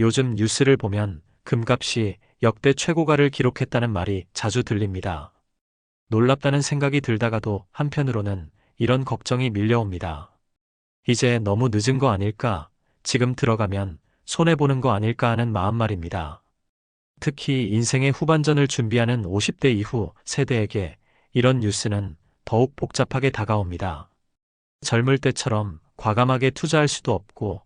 요즘 뉴스를 보면 금값이 역대 최고가를 기록했다는 말이 자주 들립니다. 놀랍다는 생각이 들다가도 한편으로는 이런 걱정이 밀려옵니다. 이제 너무 늦은 거 아닐까? 지금 들어가면 손해보는 거 아닐까 하는 마음 말입니다. 특히 인생의 후반전을 준비하는 50대 이후 세대에게 이런 뉴스는 더욱 복잡하게 다가옵니다. 젊을 때처럼 과감하게 투자할 수도 없고,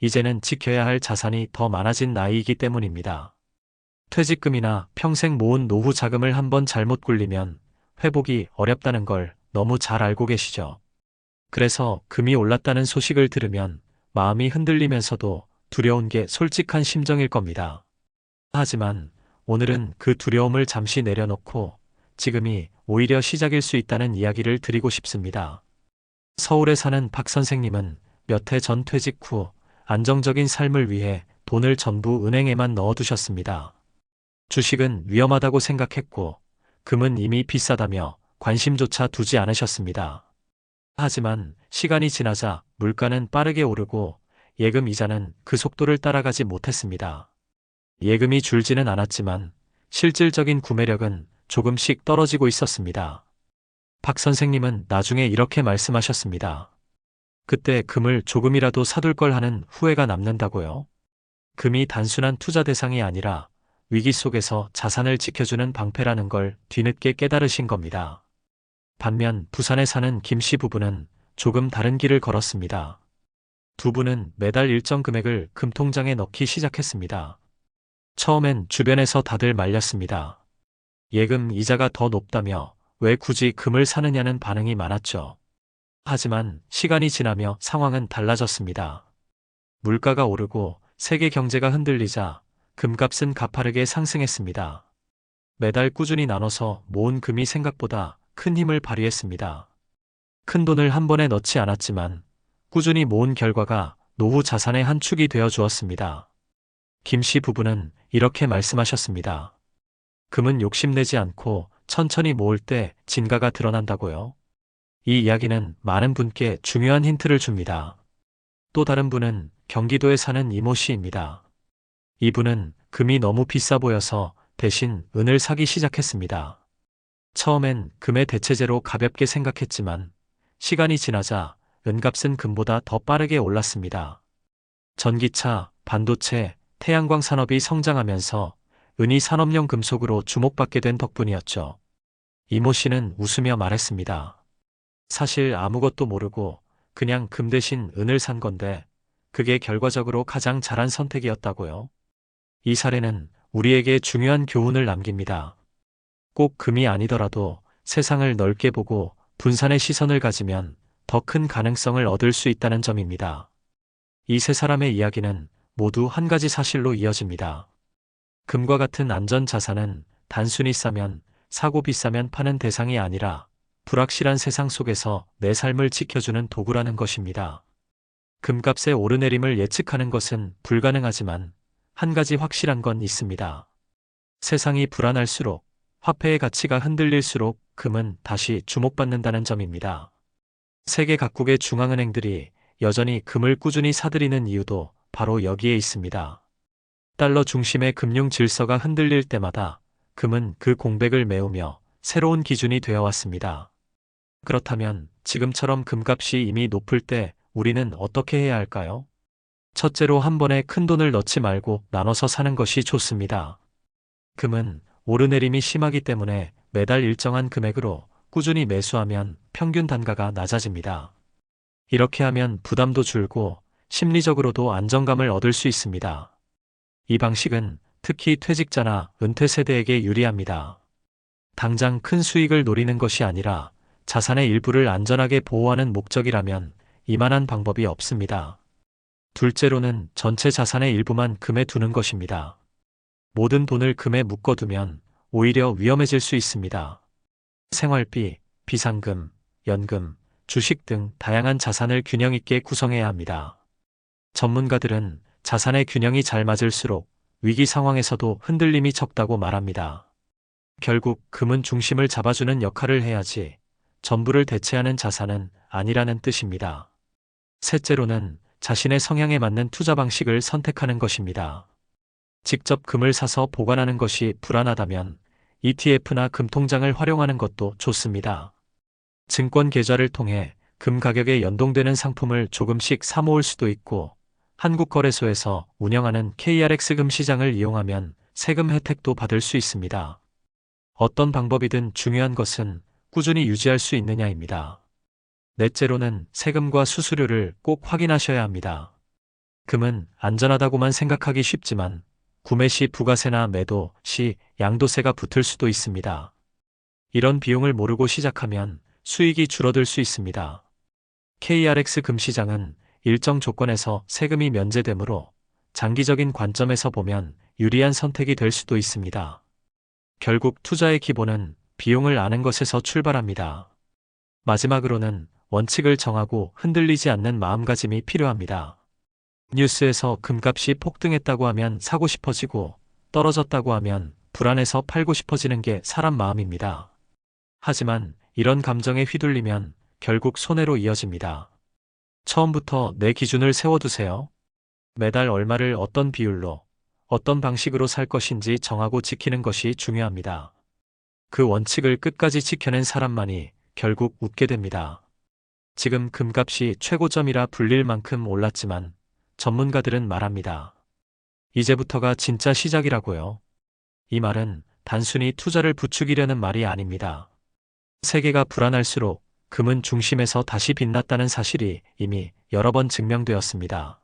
이제는 지켜야 할 자산이 더 많아진 나이이기 때문입니다. 퇴직금이나 평생 모은 노후 자금을 한번 잘못 굴리면 회복이 어렵다는 걸 너무 잘 알고 계시죠. 그래서 금이 올랐다는 소식을 들으면 마음이 흔들리면서도 두려운 게 솔직한 심정일 겁니다. 하지만 오늘은 그 두려움을 잠시 내려놓고 지금이 오히려 시작일 수 있다는 이야기를 드리고 싶습니다. 서울에 사는 박 선생님은 몇 해 전 퇴직 후 안정적인 삶을 위해 돈을 전부 은행에만 넣어두셨습니다. 주식은 위험하다고 생각했고 금은 이미 비싸다며 관심조차 두지 않으셨습니다. 하지만 시간이 지나자 물가는 빠르게 오르고 예금 이자는 그 속도를 따라가지 못했습니다. 예금이 줄지는 않았지만 실질적인 구매력은 조금씩 떨어지고 있었습니다. 박 선생님은 나중에 이렇게 말씀하셨습니다. 그때 금을 조금이라도 사둘 걸 하는 후회가 남는다고요. 금이 단순한 투자 대상이 아니라 위기 속에서 자산을 지켜주는 방패라는 걸 뒤늦게 깨달으신 겁니다. 반면 부산에 사는 김 씨 부부는 조금 다른 길을 걸었습니다. 두 분은 매달 일정 금액을 금통장에 넣기 시작했습니다. 처음엔 주변에서 다들 말렸습니다. 예금 이자가 더 높다며 왜 굳이 금을 사느냐는 반응이 많았죠. 하지만 시간이 지나며 상황은 달라졌습니다. 물가가 오르고 세계 경제가 흔들리자 금값은 가파르게 상승했습니다. 매달 꾸준히 나눠서 모은 금이 생각보다 큰 힘을 발휘했습니다. 큰 돈을 한 번에 넣지 않았지만 꾸준히 모은 결과가 노후 자산의 한 축이 되어 주었습니다. 김 씨 부부는 이렇게 말씀하셨습니다. 금은 욕심내지 않고 천천히 모을 때 진가가 드러난다고요. 이 이야기는 많은 분께 중요한 힌트를 줍니다. 또 다른 분은 경기도에 사는 이모 씨입니다. 이분은 금이 너무 비싸 보여서 대신 은을 사기 시작했습니다. 처음엔 금의 대체제로 가볍게 생각했지만 시간이 지나자 은값은 금보다 더 빠르게 올랐습니다. 전기차, 반도체, 태양광 산업이 성장하면서 은이 산업용 금속으로 주목받게 된 덕분이었죠. 이모 씨는 웃으며 말했습니다. 사실 아무것도 모르고 그냥 금 대신 은을 산 건데 그게 결과적으로 가장 잘한 선택이었다고요. 이 사례는 우리에게 중요한 교훈을 남깁니다. 꼭 금이 아니더라도 세상을 넓게 보고 분산의 시선을 가지면 더 큰 가능성을 얻을 수 있다는 점입니다. 이 세 사람의 이야기는 모두 한 가지 사실로 이어집니다. 금과 같은 안전 자산은 단순히 싸면 사고 비싸면 파는 대상이 아니라 불확실한 세상 속에서 내 삶을 지켜주는 도구라는 것입니다. 금값의 오르내림을 예측하는 것은 불가능하지만 한 가지 확실한 건 있습니다. 세상이 불안할수록 화폐의 가치가 흔들릴수록 금은 다시 주목받는다는 점입니다. 세계 각국의 중앙은행들이 여전히 금을 꾸준히 사들이는 이유도 바로 여기에 있습니다. 달러 중심의 금융 질서가 흔들릴 때마다 금은 그 공백을 메우며 새로운 기준이 되어 왔습니다. 그렇다면 지금처럼 금값이 이미 높을 때 우리는 어떻게 해야 할까요? 첫째로 한 번에 큰 돈을 넣지 말고 나눠서 사는 것이 좋습니다. 금은 오르내림이 심하기 때문에 매달 일정한 금액으로 꾸준히 매수하면 평균 단가가 낮아집니다. 이렇게 하면 부담도 줄고 심리적으로도 안정감을 얻을 수 있습니다. 이 방식은 특히 퇴직자나 은퇴 세대에게 유리합니다. 당장 큰 수익을 노리는 것이 아니라 자산의 일부를 안전하게 보호하는 목적이라면 이만한 방법이 없습니다. 둘째로는 전체 자산의 일부만 금에 두는 것입니다. 모든 돈을 금에 묶어두면 오히려 위험해질 수 있습니다. 생활비, 비상금, 연금, 주식 등 다양한 자산을 균형 있게 구성해야 합니다. 전문가들은 자산의 균형이 잘 맞을수록 위기 상황에서도 흔들림이 적다고 말합니다. 결국 금은 중심을 잡아주는 역할을 해야지 전부를 대체하는 자산은 아니라는 뜻입니다. 셋째로는 자신의 성향에 맞는 투자 방식을 선택하는 것입니다. 직접 금을 사서 보관하는 것이 불안하다면 ETF나 금통장을 활용하는 것도 좋습니다. 증권 계좌를 통해 금 가격에 연동되는 상품을 조금씩 사모을 수도 있고 한국거래소에서 운영하는 KRX 금 시장을 이용하면 세금 혜택도 받을 수 있습니다. 어떤 방법이든 중요한 것은 꾸준히 유지할 수 있느냐입니다. 넷째로는 세금과 수수료를 꼭 확인하셔야 합니다. 금은 안전하다고만 생각하기 쉽지만 구매 시 부가세나 매도 시 양도세가 붙을 수도 있습니다. 이런 비용을 모르고 시작하면 수익이 줄어들 수 있습니다. KRX 금시장은 일정 조건에서 세금이 면제되므로 장기적인 관점에서 보면 유리한 선택이 될 수도 있습니다. 결국 투자의 기본은 비용을 아는 것에서 출발합니다. 마지막으로는 원칙을 정하고 흔들리지 않는 마음가짐이 필요합니다. 뉴스에서 금값이 폭등했다고 하면 사고 싶어지고 떨어졌다고 하면 불안해서 팔고 싶어지는 게 사람 마음입니다. 하지만 이런 감정에 휘둘리면 결국 손해로 이어집니다. 처음부터 내 기준을 세워두세요. 매달 얼마를 어떤 비율로, 어떤 방식으로 살 것인지 정하고 지키는 것이 중요합니다. 그 원칙을 끝까지 지켜낸 사람만이 결국 웃게 됩니다. 지금 금값이 최고점이라 불릴 만큼 올랐지만 전문가들은 말합니다. 이제부터가 진짜 시작이라고요. 이 말은 단순히 투자를 부추기려는 말이 아닙니다. 세계가 불안할수록 금은 중심에서 다시 빛났다는 사실이 이미 여러 번 증명되었습니다.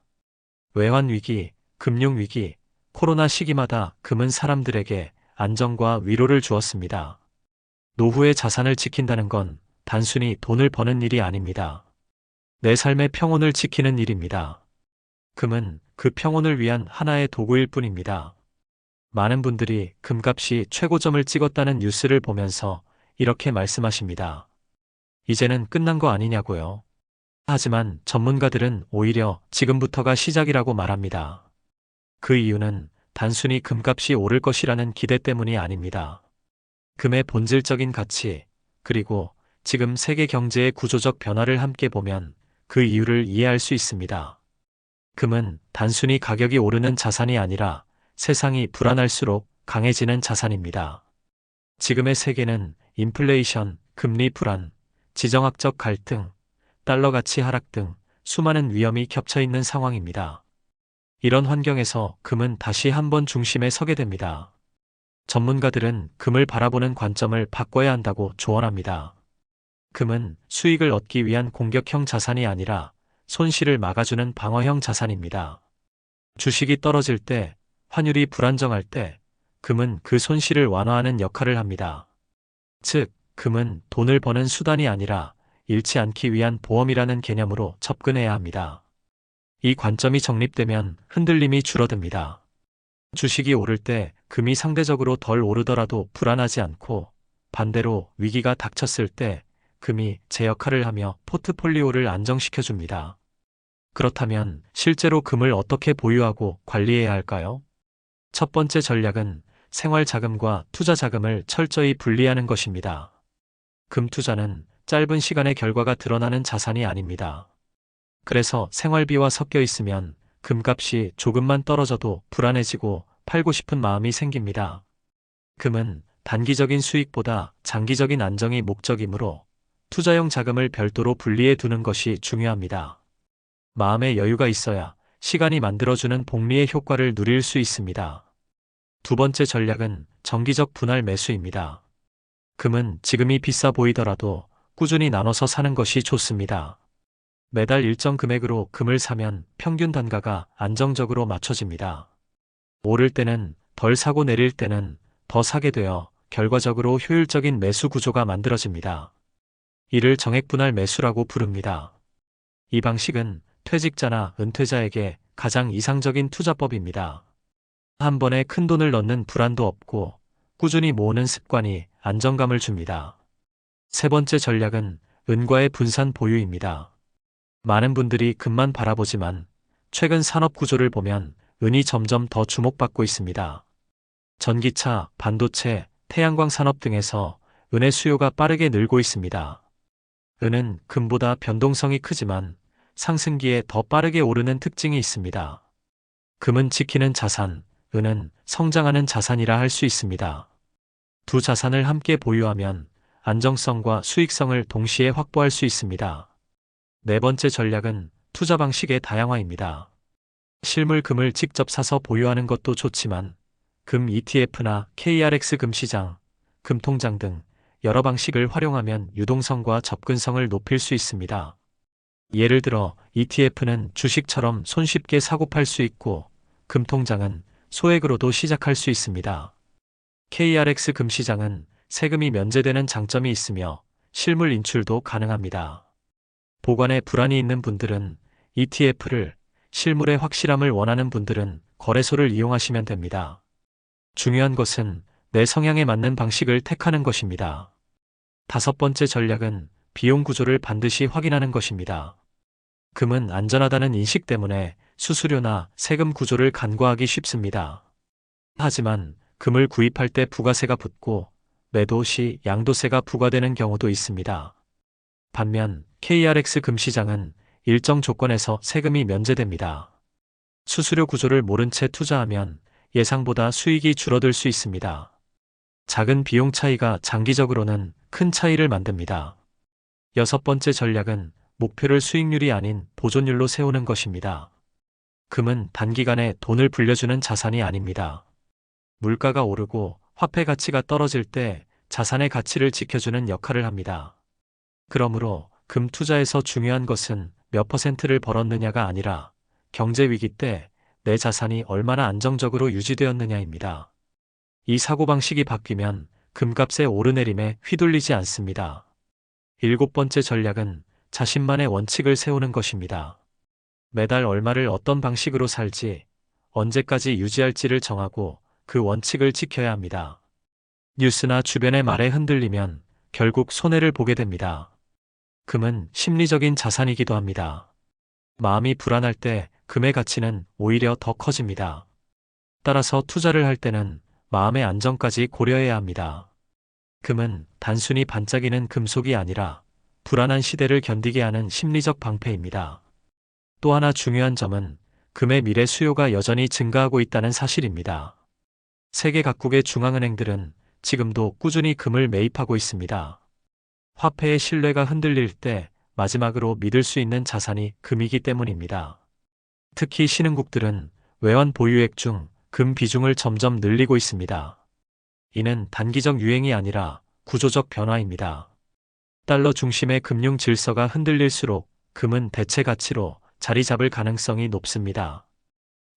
외환 위기, 금융 위기, 코로나 시기마다 금은 사람들에게 안정과 위로를 주었습니다. 노후의 자산을 지킨다는 건 단순히 돈을 버는 일이 아닙니다. 내 삶의 평온을 지키는 일입니다. 금은 그 평온을 위한 하나의 도구일 뿐입니다. 많은 분들이 금값이 최고점을 찍었다는 뉴스를 보면서 이렇게 말씀하십니다. 이제는 끝난 거 아니냐고요. 하지만 전문가들은 오히려 지금부터가 시작이라고 말합니다. 그 이유는 단순히 금값이 오를 것이라는 기대 때문이 아닙니다. 금의 본질적인 가치, 그리고 지금 세계 경제의 구조적 변화를 함께 보면 그 이유를 이해할 수 있습니다. 금은 단순히 가격이 오르는 자산이 아니라 세상이 불안할수록 강해지는 자산입니다. 지금의 세계는 인플레이션, 금리 불안, 지정학적 갈등, 달러 가치 하락 등 수많은 위험이 겹쳐 있는 상황입니다. 이런 환경에서 금은 다시 한번 중심에 서게 됩니다. 전문가들은 금을 바라보는 관점을 바꿔야 한다고 조언합니다. 금은 수익을 얻기 위한 공격형 자산이 아니라 손실을 막아주는 방어형 자산입니다. 주식이 떨어질 때, 환율이 불안정할 때, 금은 그 손실을 완화하는 역할을 합니다. 즉, 금은 돈을 버는 수단이 아니라 잃지 않기 위한 보험이라는 개념으로 접근해야 합니다. 이 관점이 정립되면 흔들림이 줄어듭니다. 주식이 오를 때 금이 상대적으로 덜 오르더라도 불안하지 않고 반대로 위기가 닥쳤을 때 금이 제 역할을 하며 포트폴리오를 안정시켜 줍니다. 그렇다면 실제로 금을 어떻게 보유하고 관리해야 할까요? 첫 번째 전략은 생활 자금과 투자 자금을 철저히 분리하는 것입니다. 금 투자는 짧은 시간의 결과가 드러나는 자산이 아닙니다. 그래서 생활비와 섞여 있으면 금값이 조금만 떨어져도 불안해지고 팔고 싶은 마음이 생깁니다. 금은 단기적인 수익보다 장기적인 안정이 목적이므로 투자용 자금을 별도로 분리해 두는 것이 중요합니다. 마음의 여유가 있어야 시간이 만들어주는 복리의 효과를 누릴 수 있습니다. 두 번째 전략은 정기적 분할 매수입니다. 금은 지금이 비싸 보이더라도 꾸준히 나눠서 사는 것이 좋습니다. 매달 일정 금액으로 금을 사면 평균 단가가 안정적으로 맞춰집니다. 오를 때는 덜 사고 내릴 때는 더 사게 되어 결과적으로 효율적인 매수 구조가 만들어집니다. 이를 정액분할 매수라고 부릅니다. 이 방식은 퇴직자나 은퇴자에게 가장 이상적인 투자법입니다. 한 번에 큰 돈을 넣는 불안도 없고 꾸준히 모으는 습관이 안정감을 줍니다. 세 번째 전략은 은과의 분산 보유입니다. 많은 분들이 금만 바라보지만 최근 산업 구조를 보면 은이 점점 더 주목받고 있습니다. 전기차, 반도체, 태양광 산업 등에서 은의 수요가 빠르게 늘고 있습니다. 은은 금보다 변동성이 크지만 상승기에 더 빠르게 오르는 특징이 있습니다. 금은 지키는 자산, 은은 성장하는 자산이라 할 수 있습니다. 두 자산을 함께 보유하면 안정성과 수익성을 동시에 확보할 수 있습니다. 네 번째 전략은 투자 방식의 다양화입니다. 실물 금을 직접 사서 보유하는 것도 좋지만 금 ETF나 KRX 금시장, 금통장 등 여러 방식을 활용하면 유동성과 접근성을 높일 수 있습니다. 예를 들어 ETF는 주식처럼 손쉽게 사고 팔 수 있고 금통장은 소액으로도 시작할 수 있습니다. KRX 금시장은 세금이 면제되는 장점이 있으며 실물 인출도 가능합니다. 보관에 불안이 있는 분들은 ETF를 실물의 확실함을 원하는 분들은 거래소를 이용하시면 됩니다. 중요한 것은 내 성향에 맞는 방식을 택하는 것입니다. 다섯 번째 전략은 비용 구조를 반드시 확인하는 것입니다. 금은 안전하다는 인식 때문에 수수료나 세금 구조를 간과하기 쉽습니다. 하지만 금을 구입할 때 부가세가 붙고 매도 시 양도세가 부과되는 경우도 있습니다. 반면 KRX 금시장은 일정 조건에서 세금이 면제됩니다. 수수료 구조를 모른 채 투자하면 예상보다 수익이 줄어들 수 있습니다. 작은 비용 차이가 장기적으로는 큰 차이를 만듭니다. 여섯 번째 전략은 목표를 수익률이 아닌 보존율로 세우는 것입니다. 금은 단기간에 돈을 불려주는 자산이 아닙니다. 물가가 오르고 화폐 가치가 떨어질 때 자산의 가치를 지켜주는 역할을 합니다. 그러므로 금 투자에서 중요한 것은 몇 퍼센트를 벌었느냐가 아니라 경제 위기 때 내 자산이 얼마나 안정적으로 유지되었느냐입니다. 이 사고방식이 바뀌면 금값의 오르내림에 휘둘리지 않습니다. 일곱 번째 전략은 자신만의 원칙을 세우는 것입니다. 매달 얼마를 어떤 방식으로 살지, 언제까지 유지할지를 정하고 그 원칙을 지켜야 합니다. 뉴스나 주변의 말에 흔들리면 결국 손해를 보게 됩니다. 금은 심리적인 자산이기도 합니다. 마음이 불안할 때 금의 가치는 오히려 더 커집니다. 따라서 투자를 할 때는 마음의 안정까지 고려해야 합니다. 금은 단순히 반짝이는 금속이 아니라 불안한 시대를 견디게 하는 심리적 방패입니다. 또 하나 중요한 점은 금의 미래 수요가 여전히 증가하고 있다는 사실입니다. 세계 각국의 중앙은행들은 지금도 꾸준히 금을 매입하고 있습니다. 화폐의 신뢰가 흔들릴 때 마지막으로 믿을 수 있는 자산이 금이기 때문입니다. 특히 신흥국들은 외환 보유액 중 금 비중을 점점 늘리고 있습니다. 이는 단기적 유행이 아니라 구조적 변화입니다. 달러 중심의 금융 질서가 흔들릴수록 금은 대체 가치로 자리 잡을 가능성이 높습니다.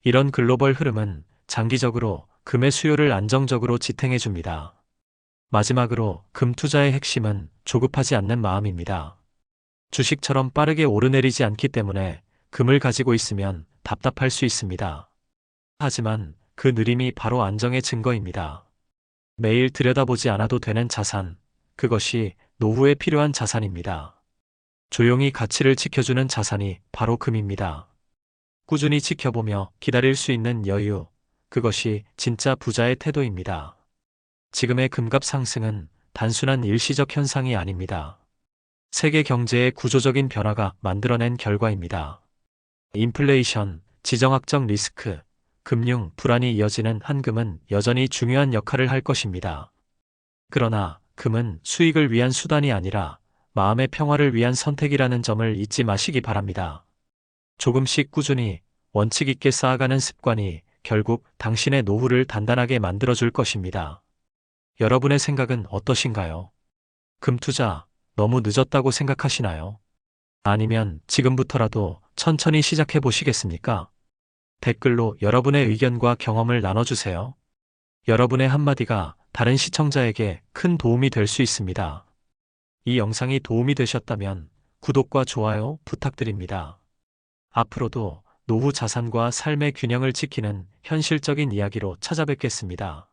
이런 글로벌 흐름은 장기적으로 금의 수요를 안정적으로 지탱해 줍니다. 마지막으로 금 투자의 핵심은 조급하지 않는 마음입니다. 주식처럼 빠르게 오르내리지 않기 때문에 금을 가지고 있으면 답답할 수 있습니다. 하지만 그 느림이 바로 안정의 증거입니다. 매일 들여다보지 않아도 되는 자산, 그것이 노후에 필요한 자산입니다. 조용히 가치를 지켜주는 자산이 바로 금입니다. 꾸준히 지켜보며 기다릴 수 있는 여유, 그것이 진짜 부자의 태도입니다. 지금의 금값 상승은 단순한 일시적 현상이 아닙니다. 세계 경제의 구조적인 변화가 만들어낸 결과입니다. 인플레이션, 지정학적 리스크, 금융 불안이 이어지는 한금은 여전히 중요한 역할을 할 것입니다. 그러나 금은 수익을 위한 수단이 아니라 마음의 평화를 위한 선택이라는 점을 잊지 마시기 바랍니다. 조금씩 꾸준히 원칙 있게 쌓아가는 습관이 결국 당신의 노후를 단단하게 만들어줄 것입니다. 여러분의 생각은 어떠신가요? 금 투자 너무 늦었다고 생각하시나요? 아니면 지금부터라도 천천히 시작해 보시겠습니까? 댓글로 여러분의 의견과 경험을 나눠주세요. 여러분의 한마디가 다른 시청자에게 큰 도움이 될 수 있습니다. 이 영상이 도움이 되셨다면 구독과 좋아요 부탁드립니다. 앞으로도 노후 자산과 삶의 균형을 지키는 현실적인 이야기로 찾아뵙겠습니다.